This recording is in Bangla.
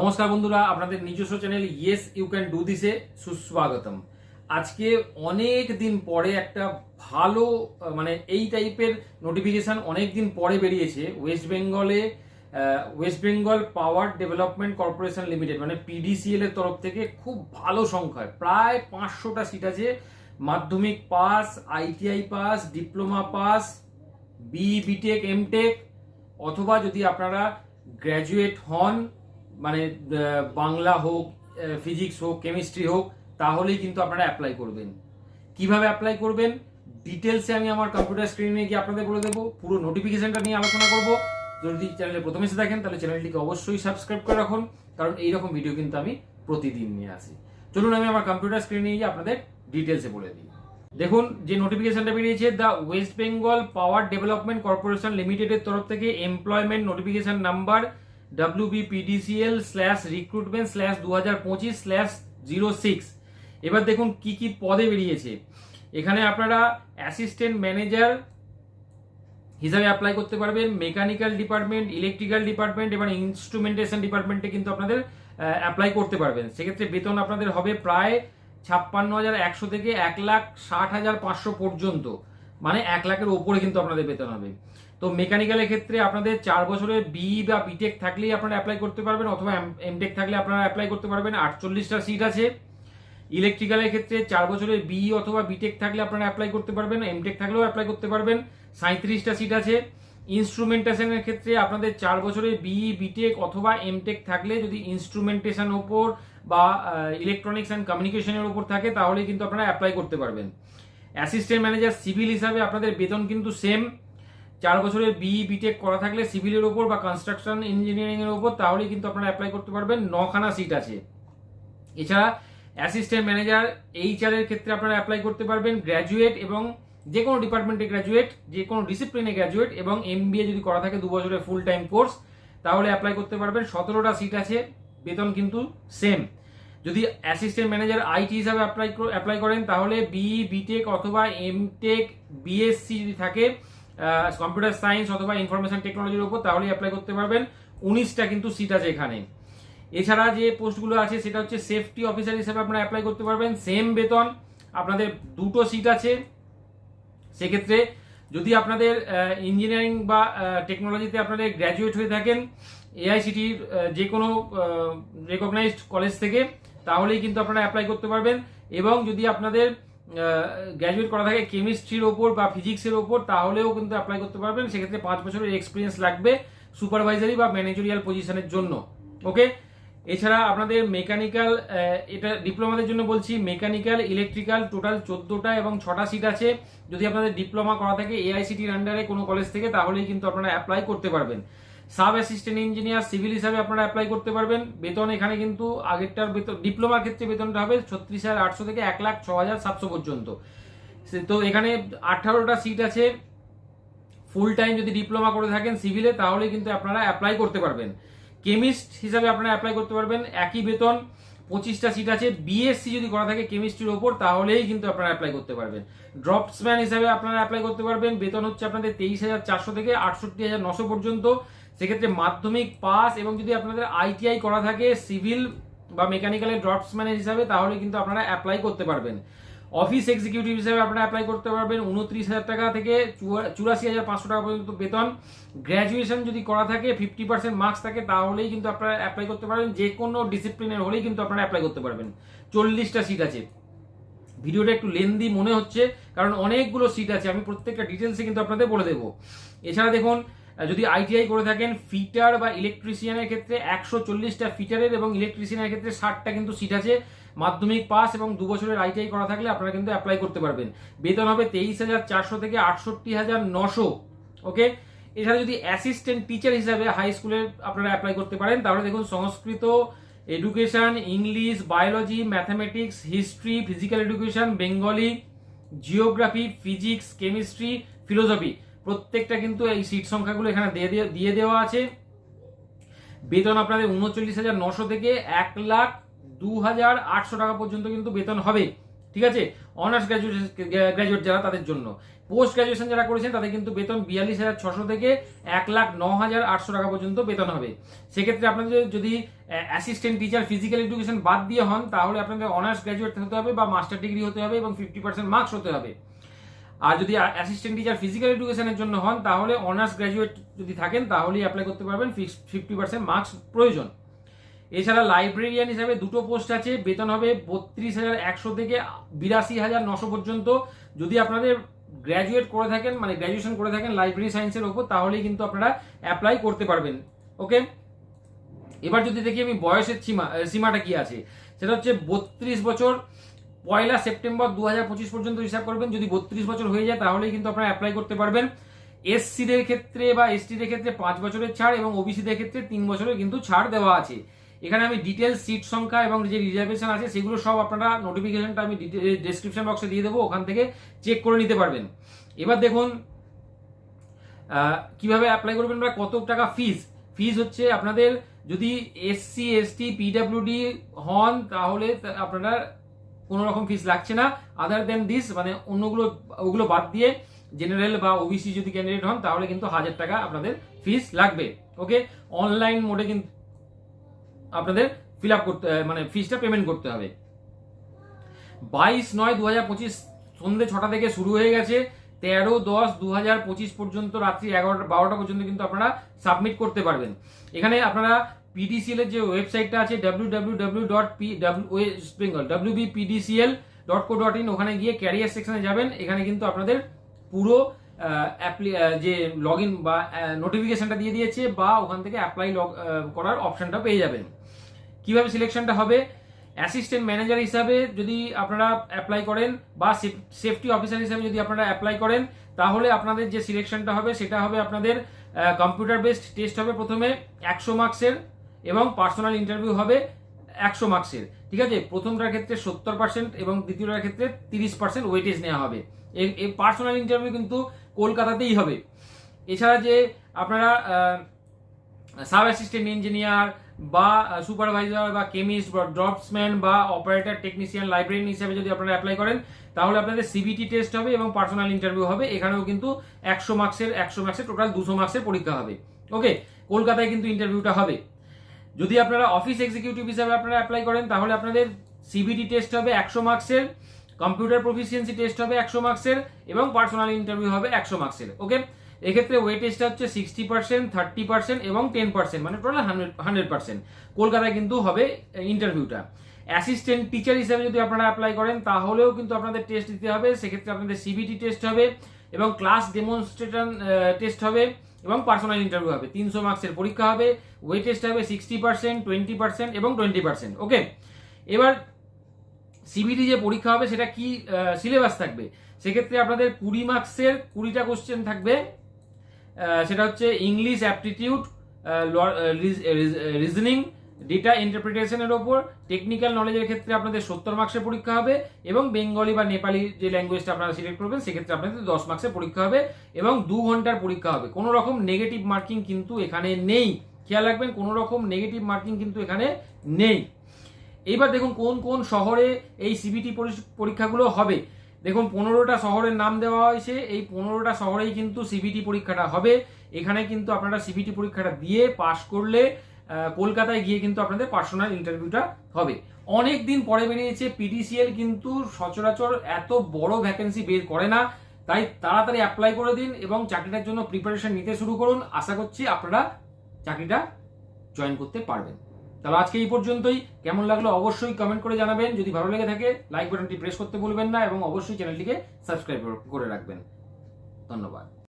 নমস্কার বন্ধুরা, আপনাদের নিজস্ব channel yes you can do দিসে সুস্বাগতম। আজকে অনেক দিন পরে একটা ভালো মানে এই টাইপের নোটিফিকেশন অনেক দিন পরে বেরিয়েছে ওয়েস্ট বেঙ্গলে West Bengal Power Development Corporation Limited মানে পিডিসিএল এর তরফ থেকে খুব ভালো সংখ্যায়, প্রায় পাঁচশোটা সিট আছে। মাধ্যমিক pass ITI pass diploma pass B BTech MTech অথবা যদি আপনারা গ্র্যাজুয়েট হন মানে বাংলা হোক ফিজিক্স হোক কেমিস্ট্রি হোক, তাহলেই কিন্তু আপনারা অ্যাপ্লাই করবেন। কীভাবে অ্যাপ্লাই করবেন? ডিটেলসে আমি আমার কম্পিউটার স্ক্রিনে গিয়ে আপনাদের বলে দেবো। পুরো নোটিফিকেশনটা নিয়ে আলোচনা করব। যদি চ্যানেলে প্রথমে এসে থাকেন তাহলে চ্যানেলটিকে অবশ্যই সাবস্ক্রাইব করে রাখুন। কারণ এইরকম ভিডিও কিন্তু আমি প্রতিদিন নিয়ে আসি। চলুন আমি আমার কম্পিউটার স্ক্রিনে গিয়ে আপনাদের ডিটেলসে বলে দিই। দেখুন, যে নোটিফিকেশনটা বেরিয়েছে the West Bengal Power Development Corporation লিমিটেডের তরফ থেকে employment notification number W BPDCL slash recruitment slash দু হাজার পঁচিশ স্ল্যাশ জিরো সিক্স এবার দেখুন কি কি পদে বেরিয়েছে। এখানে আপনারা অ্যাসিস্ট্যান্ট ম্যানেজার হিসাবে অ্যাপ্লাই করতে পারবেন মেকানিক্যাল ডিপার্টমেন্ট ইলেকট্রিক্যাল ডিপার্টমেন্ট এবং ইনস্ট্রুমেন্টেশন ডিপার্টমেন্টে কিন্তু আপনাদের অ্যাপ্লাই করতে পারবেন। সেক্ষেত্রে বেতন আপনাদের হবে প্রায় ছাপ্পান্ন হাজার একশো থেকে এক লাখ ষাট হাজার পাঁচশো পর্যন্ত। মানে এক লাখের ওপরে কিন্তু আপনাদের বেতন হবে। তো মেকানিক্যালের ক্ষেত্রে আপনাদের চার বছরের বি বা বিটেক থাকলেই আপনারা অ্যাপ্লাই করতে পারবেন অথবা এমটেক থাকলে আপনারা অ্যাপ্লাই করতে পারবেন। আটচল্লিশটা সিট আছে। ইলেকট্রিক্যালের ক্ষেত্রে চার বছরের বি অথবা বিটেক থাকলে আপনারা অ্যাপ্লাই করতে পারবেন এমটেক থাকলেও অ্যাপ্লাই করতে পারবেন। সাঁত্রিশটা সিট আছে। ইনস্ট্রুমেন্টেশনের ক্ষেত্রে আপনাদের চার বছরের বি বিটেক অথবা এমটেক থাকলে যদি ইনস্ট্রুমেন্টেশন ওপর বা ইলেকট্রনিক্স অ্যান্ড কমিউনিকেশনের ওপর থাকে তাহলে কিন্তু আপনারা অ্যাপ্লাই করতে পারবেন। অ্যাসিস্ট্যান্ট ম্যানেজার সিভিল হিসাবে আপনাদের বেতন কিন্তু সেম চার বছরের বি বিটেক করা থাকলে সিভিলের ওপর বা কনস্ট্রাকশন ইঞ্জিনিয়ারিং এর ওপর তাহলেই কিন্তু আপনারা অ্যাপ্লাই করতে পারবেন। নখানা সিট আছে। এছাড়া অ্যাসিস্ট্যান্ট ম্যানেজার এইচআর এর ক্ষেত্রে আপনারা অ্যাপ্লাই করতে পারবেন গ্র্যাজুয়েট এবং যে কোনো ডিপার্টমেন্টে গ্র্যাজুয়েট যে কোনো ডিসিপ্লিনে গ্র্যাজুয়েট এবং এমবিএ যদি করা থাকে দু বছরের ফুল টাইম কোর্স তাহলে অ্যাপ্লাই করতে পারবেন। সতেরোটা সিট আছে, বেতন কিন্তু সেম যদি অ্যাসিস্ট্যান্ট ম্যানেজার আইটি হিসাবে অ্যাপ্লাই অ্যাপ্লাই করেন, তাহলে বি বিটেক অথবা এমটেক বিএসসি যদি থাকে কম্পিউটার সায়েন্স অথবা ইনফরমেশন টেকনোলজির উপর তাহলে অ্যাপ্লাই করতে পারবেন। উনিশটা কিন্তু সিট আছে এখানে। এছাড়া যে পোস্টগুলো আছে, সেটা হচ্ছে সেফটি অফিসার হিসেবে আপনারা অ্যাপ্লাই করতে পারবেন। সেম বেতন, আপনাদের দুটো সিট আছে। সেক্ষেত্রে যদি আপনাদের ইঞ্জিনিয়ারিং বা টেকনোলজিতে আপনাদের গ্র্যাজুয়েট হয়ে থাকেন এআইসিটির যে কোনো রেকগনাইজড কলেজ থেকে, তাহলেই কিন্তু আপনারা অ্যাপ্লাই করতে পারবেন। এবং যদি আপনাদের গ্র্যাজুয়েট করা থাকে কেমিস্ট্রির ওপর বা ফিজিক্সের ওপর, তাহলেও কিন্তু অ্যাপ্লাই করতে পারবেন। সেক্ষেত্রে পাঁচ বছরের এক্সপিরিয়েন্স লাগবে সুপারভাইজারি বা ম্যানেজরিয়াল পজিশনের জন্য ওকে এছাড়া আপনাদের মেকানিক্যাল এটা ডিপ্লোমাদের জন্য বলছি মেকানিক্যাল ইলেকট্রিক্যাল টোটাল চোদ্দোটা এবং ছটা সিট আছে। যদি আপনাদের ডিপ্লোমা করা থাকে এআইসিটির আন্ডারে কোনো কলেজ থেকে, তাহলেই কিন্তু আপনারা অ্যাপ্লাই করতে পারবেন। সাব অ্যাসিস্ট্যান্ট ইঞ্জিনিয়ার, সিভিল হিসাবে আপনারা অ্যাপ্লাই করতে পারবেন। বেতন এখানে কিন্তু আগেরটার বেতন ডিপ্লোমার ক্ষেত্রে বেতনটা হবে ছত্রিশ হাজার আটশো থেকে এক লাখ ছ হাজার সাতশো পর্যন্ত। তো এখানে আঠারোটা সিট আছে। ফুল টাইম যদি ডিপ্লোমা করে থাকেন সিভিলে তাহলে কিন্তু আপনারা অ্যাপ্লাই করতে পারবেন। কেমিস্ট হিসাবে আপনারা অ্যাপ্লাই করতে পারবেন। একই বেতন, পঁচিশটা সিট আছে। বিএসসি যদি করা থাকে কেমিস্ট্রির ওপর, তাহলেই কিন্তু আপনারা অ্যাপ্লাই করতে পারবেন। ড্রপসম্যান হিসাবে আপনারা অ্যাপ্লাই করতে পারবেন। বেতন হচ্ছে আপনাদের তেইশ হাজার চারশো থেকে আটষট্টি হাজার নশো পর্যন্ত। সেক্ষেত্রে মাধ্যমিক পাস এবং যদি আপনাদের আইটিআই করা থাকে, সিভিল বা মেকানিক্যালের ড্রপসম্যান হিসাবে, তাহলে কিন্তু আপনারা অ্যাপ্লাই করতে পারবেন। অফিস এক্সিকিউটিভ হিসেবে আপনারা অ্যাপ্লাই করতে পারবেন। উনত্রিশ হাজার টাকা থেকে চুরাশি হাজার পাঁচশো টাকা পর্যন্ত বেতন। গ্র্যাজুয়েশন যদি করা থাকে ফিফটি পার্সেন্ট মার্কস থাকে, তাহলেই কিন্তু আপনারা অ্যাপ্লাই করতে পারবেন। যে কোনো ডিসিপ্লিনের হলেই কিন্তু আপনারা অ্যাপ্লাই করতে পারবেন। চল্লিশটা সিট আছে। ভিডিওটা একটু লেন্দি মনে হচ্ছে, কারণ অনেকগুলো সিট আছে। আমি প্রত্যেকটা ডিটেলসে কিন্তু আপনাদের বলে দেবো। এছাড়া দেখুন যদি আইটিআই করে থাকেন, ফিটার বা ইলেকট্রিশিয়ানের ক্ষেত্রে একশো চল্লিশটা ফিটারের এবং ইলেকট্রিশিয়ানের ক্ষেত্রে ষাটটা কিন্তু সিট আছে। মাধ্যমিক পাস এবং দু বছরের আইটিআই করা থাকলে আপনারা কিন্তু অ্যাপ্লাই করতে পারবেন। বেতন হবে তেইশ হাজার চারশো থেকে আটষট্টি হাজার নশো ওকে এছাড়া যদি অ্যাসিস্ট্যান্ট টিচার হিসাবে হাই স্কুলের আপনারা অ্যাপ্লাই করতে পারেন, তাহলে দেখুন Sanskrit education English biology mathematics history physical education Bengali geography physics chemistry philosophy প্রত্যেকটা কিন্তু এই সিট সংখ্যাগুলো এখানে দিয়ে দিয়ে- দেওয়া আছে। বেতন আপনাদের উনচল্লিশ হাজার নশো থেকে এক লাখ দু হাজার আটশো টাকা পর্যন্ত কিন্তু বেতন হবে। ঠিক আছে? অনার্স গ্র্যাজুয়েশন গ্র্যাজুয়েট যারা তাদের জন্য। পোস্ট গ্র্যাজুয়েশন যারা করেছেন, তাদের কিন্তু বেতন বিয়াল্লিশ হাজার ছশো থেকে এক লাখ ন হাজার আটশো টাকা পর্যন্ত বেতন হবে। সেক্ষেত্রে আপনাদের যদি অ্যাসিস্ট্যান্ট টিচার ফিজিক্যাল এডুকেশন বাদ দিয়ে হন, তাহলে আপনাদের অনার্স গ্র্যাজুয়েট হতে হবে বা মাস্টার ডিগ্রি হতে হবে এবং ফিফটি পার্সেন্ট মার্কস হতে হবে। আর যদি অ্যাসিস্ট্যান্ট টিচার ফিজিক্যাল এডুকেশনের জন্য হন, তাহলে অনার্স গ্র্যাজুয়েট যদি থাকেন, তাহলেই অ্যাপ্লাই করতে পারবেন ফিফটি পার্সেন্ট মার্কস প্রয়োজন। এছাড়া লাইব্রেরিয়ান হিসাবে দুটো পোস্ট আছে, বেতন হবে বত্রিশ হাজার একশো থেকে বিরাশি হাজার নশো পর্যন্ত। যদি আপনাদের গ্র্যাজুয়েট করে থাকেন মানে গ্র্যাজুয়েশন করে থাকেন লাইব্রেরি সায়েন্সের ওপর, তাহলেই কিন্তু আপনারা অ্যাপ্লাই করতে পারবেন। ওকে এবার যদি দেখি আমি বয়সের সীমা সীমাটা কি আছে? সেটা হচ্ছে বত্রিশ বছর পয়লা সেপ্টেম্বর দু হাজার পঁচিশ পর্যন্ত হিসাব করবেন। যদি বত্রিশ বছর হয়ে যায়, তাহলেই কিন্তু আপনারা অ্যাপ্লাই করতে পারবেন। এসসিদের ক্ষেত্রে বা এসটিদের ক্ষেত্রে পাঁচ বছরের ছাড় এবং ওবিসিদের ক্ষেত্রে তিন বছরের কিন্তু ছাড় দেওয়া আছে। এখানে আমি ডিটেলস সিট সংখ্যা এবং যে রিজার্ভেশন আছে, সেগুলো সব আপনারা নোটিফিকেশনটা আমি ডেসক্রিপশন বক্সে দিয়ে দেবো। ওখান থেকে চেক করে নিতে পারবেন। এবার দেখুন কীভাবে অ্যাপ্লাই করবেন বা কত টাকা ফিজ ফিজ হচ্ছে আপনাদের যদি এসসি এসটি পিডাব্লিউডি হন, তাহলে আপনারা কোনো রকম ফিস লাগছে না। আদার দেন দিস মানে অন্যগুলো, ওগুলো বাদ দিয়ে জেনারেল বা ওবিসি যদি ক্যান্ডিডেট হন, তাহলে কিন্তু হাজার টাকা আপনাদের ফিস লাগবে। ওকে অনলাইন মোডে কিন্তু আপনাদের ফিল আপ করতে মানে ফিসটা পেমেন্ট করতে হবে। বাইশ নয় দু হাজার পঁচিশ সন্ধ্যে ছটা থেকে শুরু হয়ে গেছে। তেরো দশ দু হাজার পঁচিশ পর্যন্ত রাত্রি এগারোটা, বারোটা পর্যন্ত কিন্তু আপনারা সাবমিট করতে পারবেন। এখানে আপনারা পিডিসিএল এর যে ওয়েবসাইটটা আছে W W W dot P W West Bengal W B PDCL dot co dot in ওখানে গিয়ে ক্যারিয়ার সেকশনে যাবেন। এখানে কিন্তু আপনাদের পুরো যে লগ ইন বা নোটিফিকেশনটা দিয়ে দিয়েছে বা ওখান থেকে অ্যাপ্লাই করার অপশনটা পেয়ে যাবেন। কীভাবে সিলেকশনটা হবে? অ্যাসিস্ট্যান্ট ম্যানেজার হিসাবে যদি আপনারা অ্যাপ্লাই করেন বা সেফটি অফিসার হিসাবে যদি আপনারা অ্যাপ্লাই করেন, তাহলে আপনাদের যে সিলেকশনটা হবে, সেটা হবে আপনাদের কম্পিউটার বেসড টেস্ট হবে প্রথমে। একশো মার্কসের এবং পার্সোনাল ইন্টারভিউ হবে একশো মার্কসের ঠিক আছে? প্রথমটার ক্ষেত্রে সত্তর পার্সেন্ট এবং দ্বিতীয়টার ক্ষেত্রে তিরিশ পার্সেন্ট ওয়েটেজ নেওয়া হবে। এই পার্সোনাল ইন্টারভিউ কিন্তু কলকাতাতেই হবে। এছাড়া যে আপনারা সাব অ্যাসিস্ট্যান্ট ইঞ্জিনিয়ার বা সুপারভাইজার বা কেমিস্ট বা ড্রপসম্যান বা অপারেটর টেকনিশিয়ান লাইব্রেরিয়ান হিসেবে যদি আপনারা অ্যাপ্লাই করেন, তাহলে আপনাদের সিবিটি টেস্ট হবে এবং পার্সোনাল ইন্টারভিউ হবে। এখানেও কিন্তু একশো মার্কসের একশো মার্কসের টোটাল দুশো মার্কসের পরীক্ষা হবে। ওকে কলকাতায় কিন্তু ইন্টারভিউটা হবে। যদি আপনারা অফিস এক্সিকিউটিভ হিসাবে আপনারা অ্যাপ্লাই করেন, তাহলে আপনাদের সিবিটি টেস্ট হবে একশো মার্কসের কম্পিউটার প্রফিসিয়েন্সি টেস্ট হবে একশো মার্কসের এবং পার্সোনাল ইন্টারভিউ হবে একশো মার্কসের ওকে এক্ষেত্রে ওয়েটেজটা হচ্ছে সিক্সটি পার্সেন্ট থার্টি পার্সেন্ট এবং টেন পার্সেন্ট মানে টোটাল হান্ড্রেড হান্ড্রেড পার্সেন্ট কলকাতায় কিন্তু হবে ইন্টারভিউটা অ্যাসিস্ট্যান্ট টিচার হিসেবে যদি আপনারা অ্যাপ্লাই করেন, তাহলেও কিন্তু আপনাদের টেস্ট দিতে হবে। সেক্ষেত্রে আপনাদের সিবিটি টেস্ট হবে। এবং ক্লাস ডেমনস্ট্রেশন টেস্ট হবে এবং পার্সোনাল ইন্টারভিউ হবে। তিনশো মার্কসের পরীক্ষা হবে ওয়েট টেস্ট হবে সিক্সটি পার্সেন্ট টোয়েন্টি পার্সেন্ট এবং টোয়েন্টি পার্সেন্ট ওকে এবার সিবিটি যে পরীক্ষা হবে সেটা কি সিলেবাস থাকবে? সেক্ষেত্রে আপনাদের কুড়ি মার্কসের কুড়িটা কোশ্চেন থাকবে। সেটা হচ্ছে ইংলিশ অ্যাপটিটিউড রিজনিং ডেটা ইন্টারপ্রিটেশনের ওপর টেকনিক্যাল নলেজের ক্ষেত্রে আপনাদের সত্তর মার্কসের পরীক্ষা হবে এবং বেঙ্গলি বা নেপালি যে ল্যাঙ্গুয়েজটা আপনারা সিলেক্ট করবেন, সেক্ষেত্রে আপনাদের দশ মার্কসের পরীক্ষা হবে এবং দু ঘণ্টার পরীক্ষা হবে। কোনো রকম নেগেটিভ মার্কিং কিন্তু এখানে নেই। খেয়াল রাখবেন, কোনো রকম নেগেটিভ মার্কিং কিন্তু এখানে নেই। এইবার দেখুন কোন কোন শহরে এই সিবিটি পরীক্ষাগুলো হবে। দেখুন পনেরোটা শহরের নাম দেওয়া হয়েছে, এই পনেরোটা শহরেই কিন্তু সিবিটি পরীক্ষাটা হবে। এখানে কিন্তু আপনারা সিবিটি পরীক্ষাটা দিয়ে পাশ করলে কলকাতায় গিয়ে কিন্তু আপনাদের পার্সোনাল ইন্টারভিউটা হবে। অনেক দিন পরে বেরিয়েছে পিডিসিএল কিন্তু সচরাচর এত বড় ভ্যাকেন্সি বের করে না। তাই তাড়াতাড়ি অ্যাপ্লাই করে দিন এবং চাকরিটার জন্য প্রিপারেশন নিতে শুরু করুন। আশা করছি আপনারা চাকরিটা জয়েন করতে পারবেন। তাহলে আজকে এই পর্যন্তই। কেমন লাগল অবশ্যই কমেন্ট করে জানাবেন। যদি ভালো লেগে থাকে লাইক বাটনটি প্রেস করতে ভুলবেন না এবং অবশ্যই চ্যানেলটিকে সাবস্ক্রাইব করে রাখবেন। ধন্যবাদ।